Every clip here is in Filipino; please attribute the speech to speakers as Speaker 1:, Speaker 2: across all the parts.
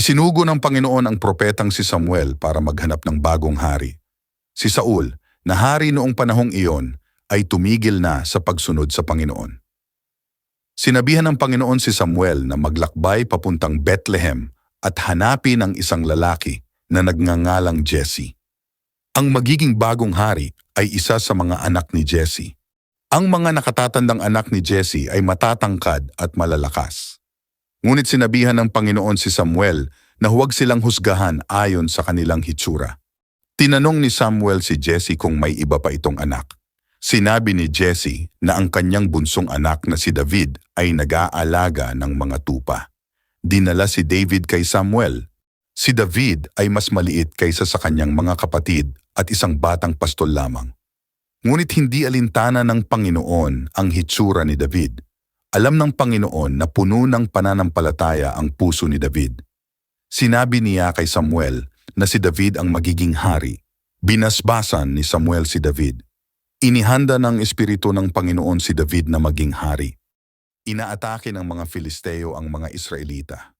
Speaker 1: Isinugo ng Panginoon ang propetang si Samuel para maghanap ng bagong hari. Si Saul, na hari noong panahong iyon, ay tumigil na sa pagsunod sa Panginoon. Sinabihan ng Panginoon si Samuel na maglakbay papuntang Bethlehem at hanapin ang isang lalaki na nagngangalang Jesse. Ang magiging bagong hari ay isa sa mga anak ni Jesse. Ang mga nakatatandang anak ni Jesse ay matatangkad at malalakas. Ngunit sinabihan ng Panginoon si Samuel na huwag silang husgahan ayon sa kanilang hitsura. Tinanong ni Samuel si Jesse kung may iba pa itong anak. Sinabi ni Jesse na ang kanyang bunsong anak na si David ay nag-aalaga ng mga tupa. Dinala si David kay Samuel. Si David ay mas maliit kaysa sa kanyang mga kapatid at isang batang pastol lamang. Ngunit hindi alintana ng Panginoon ang hitsura ni David. Alam ng Panginoon na puno ng pananampalataya ang puso ni David. Sinabi niya kay Samuel na si David ang magiging hari. Binasbasan ni Samuel si David. Inihanda ng Espiritu ng Panginoon si David na maging hari. Inaatake ng mga Filisteo ang mga Israelita.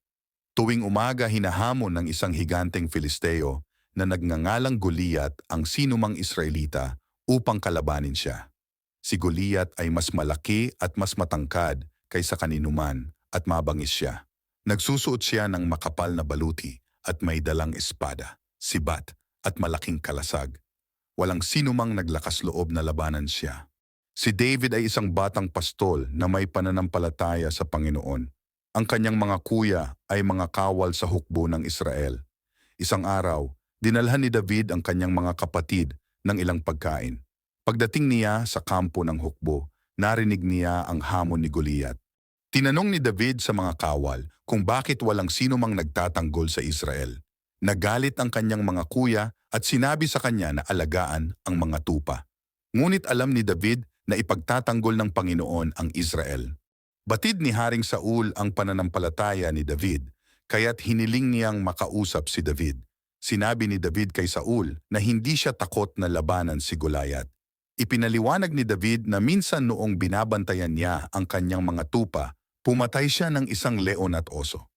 Speaker 1: Tuwing umaga hinahamon ng isang higanteng Filisteo na nagngangalang Goliat ang sinumang Israelita upang kalabanin siya. Si Goliat ay mas malaki at mas matangkad kaysa kaninuman at mabangis siya. Nagsusuot siya ng makapal na baluti at may dalang espada, sibat at malaking kalasag. Walang sinumang naglakas loob na labanan siya. Si David ay isang batang pastol na may pananampalataya sa Panginoon. Ang kanyang mga kuya ay mga kawal sa hukbo ng Israel. Isang araw, dinalhan ni David ang kanyang mga kapatid ng ilang pagkain. Pagdating niya sa kampo ng hukbo, narinig niya ang hamon ni Goliat. Tinanong ni David sa mga kawal kung bakit walang sino mang nagtatanggol sa Israel. Nagalit ang kanyang mga kuya at sinabi sa kanya na alagaan ang mga tupa. Ngunit alam ni David na ipagtatanggol ng Panginoon ang Israel. Batid ni Haring Saul ang pananampalataya ni David, kaya't hiniling niyang makausap si David. Sinabi ni David kay Saul na hindi siya takot na labanan si Goliath. Ipinaliwanag ni David na minsan noong binabantayan niya ang kanyang mga tupa, pumatay siya ng isang leon at oso.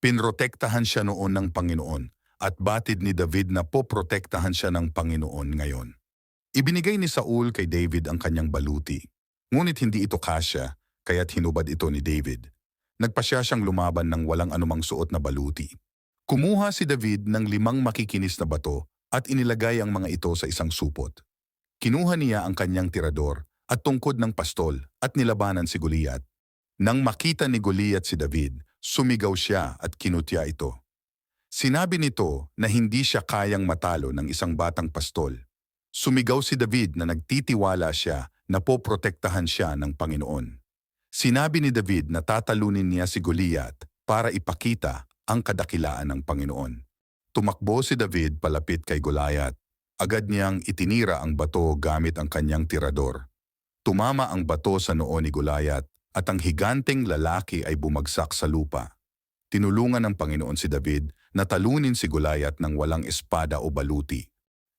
Speaker 1: Pinrotektahan siya noon ng Panginoon at batid ni David na poprotektahan siya ng Panginoon ngayon. Ibinigay ni Saul kay David ang kanyang baluti, ngunit hindi ito kasya kaya't hinubad ito ni David. Nagpasya siyang lumaban ng walang anumang suot na baluti. Kumuha si David ng limang makikinis na bato at inilagay ang mga ito sa isang supot. Kinuha niya ang kanyang tirador at tungkod ng pastol at nilabanan si Goliat. Nang makita ni Goliat si David, sumigaw siya at kinutya ito. Sinabi nito na hindi siya kayang matalo ng isang batang pastol. Sumigaw si David na nagtitiwala siya na poprotektahan siya ng Panginoon. Sinabi ni David na tatalunin niya si Goliat para ipakita ang kadakilaan ng Panginoon. Tumakbo si David palapit kay Goliath. Agad niyang itinira ang bato gamit ang kanyang tirador. Tumama ang bato sa noo ni Goliath at ang higanteng lalaki ay bumagsak sa lupa. Tinulungan ng Panginoon si David na talunin si Goliath ng walang espada o baluti.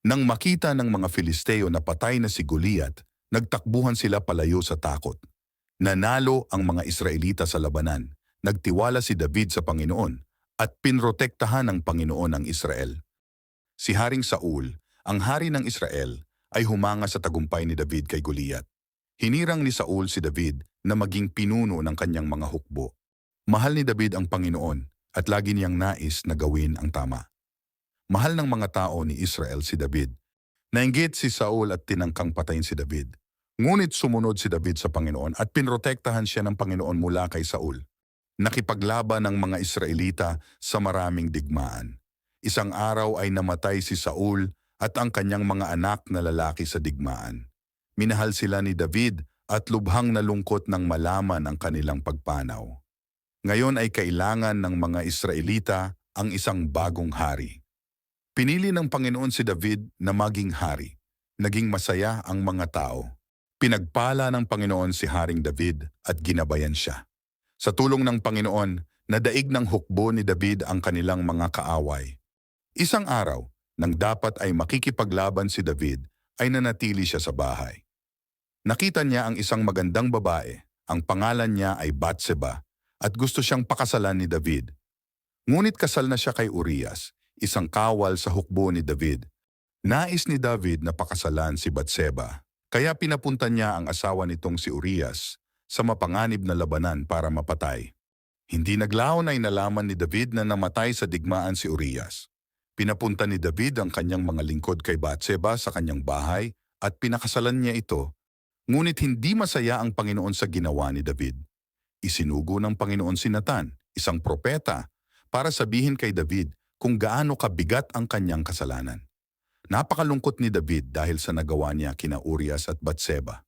Speaker 1: Nang makita ng mga Filisteo na patay na si Goliath, nagtakbuhan sila palayo sa takot. Nanalo ang mga Israelita sa labanan. Nagtiwala si David sa Panginoon at pinrotektahan ng Panginoon ang Israel. Si Haring Saul, ang hari ng Israel, ay humanga sa tagumpay ni David kay Goliath. Hinirang ni Saul si David na maging pinuno ng kanyang mga hukbo. Mahal ni David ang Panginoon at lagi niyang nais na gawin ang tama. Mahal ng mga tao ni Israel si David. Nainggit si Saul at tinangkang patayin si David. Ngunit sumunod si David sa Panginoon at pinrotektahan siya ng Panginoon mula kay Saul. Nakipaglaban ng mga Israelita sa maraming digmaan. Isang araw ay namatay si Saul at ang kanyang mga anak na lalaki sa digmaan. Minahal sila ni David at lubhang nalungkot nang malaman ang kanilang pagpanaw. Ngayon ay kailangan ng mga Israelita ang isang bagong hari. Pinili ng Panginoon si David na maging hari. Naging masaya ang mga tao. Pinagpala ng Panginoon si Haring David at ginabayan siya. Sa tulong ng Panginoon, nadaig ng hukbo ni David ang kanilang mga kaaway. Isang araw, nang dapat ay makikipaglaban si David, ay nanatili siya sa bahay. Nakita niya ang isang magandang babae, ang pangalan niya ay Batseba, at gusto siyang pakasalan ni David. Ngunit kasal na siya kay Urias, isang kawal sa hukbo ni David. Nais ni David na pakasalan si Batseba, kaya pinapunta niya ang asawa nitong si Urias sa mapanganib na labanan para mapatay. Hindi naglaon ay nalaman ni David na namatay sa digmaan si Urias. Pinapunta ni David ang kanyang mga lingkod kay Batseba sa kanyang bahay at pinakasalan niya ito. Ngunit hindi masaya ang Panginoon sa ginawa ni David. Isinugo ng Panginoon si Nathan, isang propeta, para sabihin kay David kung gaano kabigat ang kanyang kasalanan. Napakalungkot ni David dahil sa nagawa niya kina Urias at Batseba.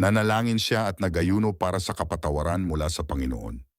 Speaker 1: Nanalangin siya at nagayuno para sa kapatawaran mula sa Panginoon.